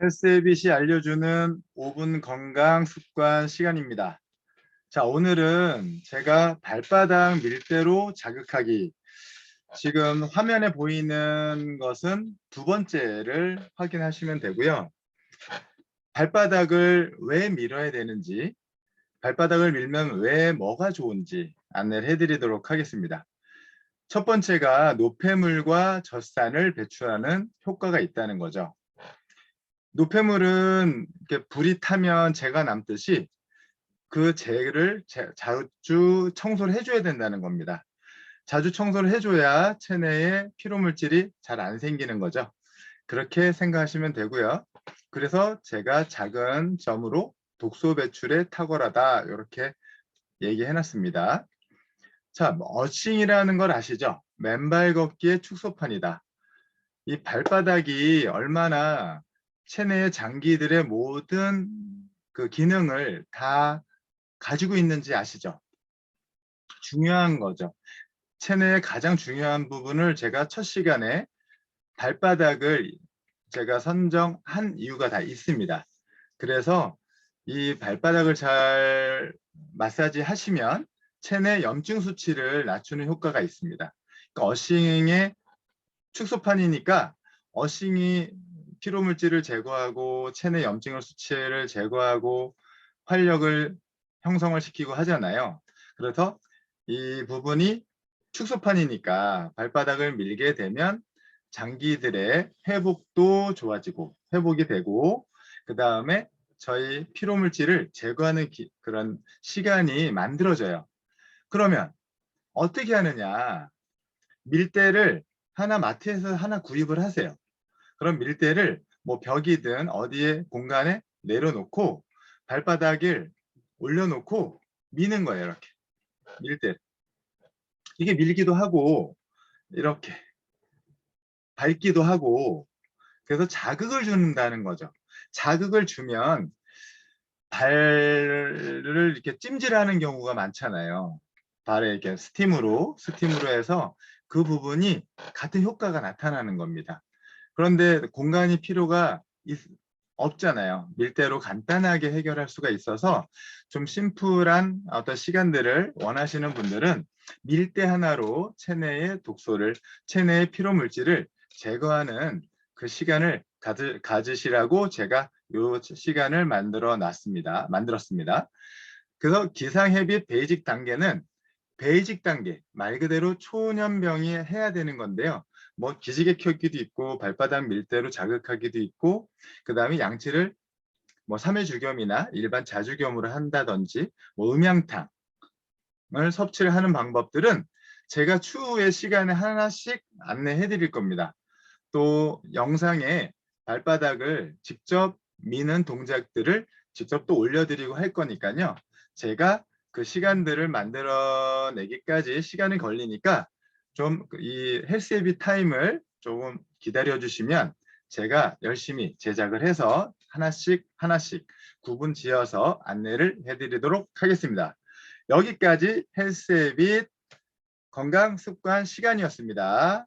헬스에빗이 알려주는 5분 건강 습관 시간입니다. 자, 오늘은 제가 발바닥 밀대로 자극하기. 지금 화면에 보이는 것은 두 번째를 확인하시면 되고요. 발바닥을 왜 밀어야 되는지, 발바닥을 밀면 왜 뭐가 좋은지 안내를 해드리도록 하겠습니다. 첫 번째가 노폐물과 젖산을 배출하는 효과가 있다는 거죠. 노폐물은 이렇게 불이 타면 재가 남듯이 그 재를 자- 자주 청소를 해줘야 된다는 겁니다. 자주 청소를 해줘야 체내에 피로물질이 잘 안 생기는 거죠. 그렇게 생각하시면 되고요. 그래서 제가 작은 점으로 독소 배출에 탁월하다 이렇게 얘기해 놨습니다. 자, 어싱이라는 걸 아시죠? 맨발 걷기의 축소판이다. 이 발바닥이 얼마나 체내의 장기들의 모든 그 기능을 다 가지고 있는지 아시죠? 중요한 거죠. 체내의 가장 중요한 부분을 제가 첫 시간에 발바닥을 제가 선정한 이유가 다 있습니다. 그래서 이 발바닥을 잘 마사지 하시면 체내 염증 수치를 낮추는 효과가 있습니다. 그러니까 어싱의 축소판이니까 어싱이 피로 물질을 제거하고 체내 염증을 수치를 제거하고 활력을 형성을 시키고 하잖아요. 그래서 이 부분이 축소판이니까 발바닥을 밀게 되면 장기들의 회복도 좋아지고 회복이 되고 그 다음에 저희 피로 물질을 제거하는 기- 그런 시간이 만들어져요. 그러면 어떻게 하느냐? 밀대를 하나 마트에서 하나 구입을 하세요. 그럼 밀대를 뭐 벽이든 어디에 공간에 내려놓고 발바닥을 올려놓고 미는 거예요. 이렇게 밀대. 이게 밀기도 하고 이렇게 밟기도 하고 그래서 자극을 준다는 거죠. 자극을 주면 발을 이렇게 찜질하는 경우가 많잖아요. 발에 이렇게 스팀으로 스팀으로 해서 그 부분이 같은 효과가 나타나는 겁니다. 그런데 공간이 필요가 있- 없잖아요. 밀대로 간단하게 해결할 수가 있어서 좀 심플한 어떤 시간들을 원하시는 분들은 밀대 하나로 체내의 독소를 체내의 피로 물질을 제거하는 그 시간을 가지, 가지시라고 제가 요 시간을 만들어 놨습니다. 만들었습니다. 그래서 기상회빛 베이직 단계는 베이직 단계 말 그대로 초년병이 해야 되는 건데요. 뭐 기지개 켜기도 있고 발바닥 밀대로 자극하기도 있고 그 다음에 양치를 뭐 3회 주겸이나 일반 자주겸으로 한다든지 뭐 음양탕을 섭취를 하는 방법들은 제가 추후에 시간에 하나씩 안내해 드릴 겁니다. 또 영상에 발바닥을 직접 미는 동작들을 직접 또 올려드리고 할 거니까요. 제가 그 시간들을 만들어내기까지 시간이 걸리니까 좀 이 헬스에비 타임을 조금 기다려 주시면 제가 열심히 제작을 해서 하나씩 하나씩 구분 지어서 안내를 해드리도록 하겠습니다. 여기까지 헬스에비 건강 습관 시간이었습니다.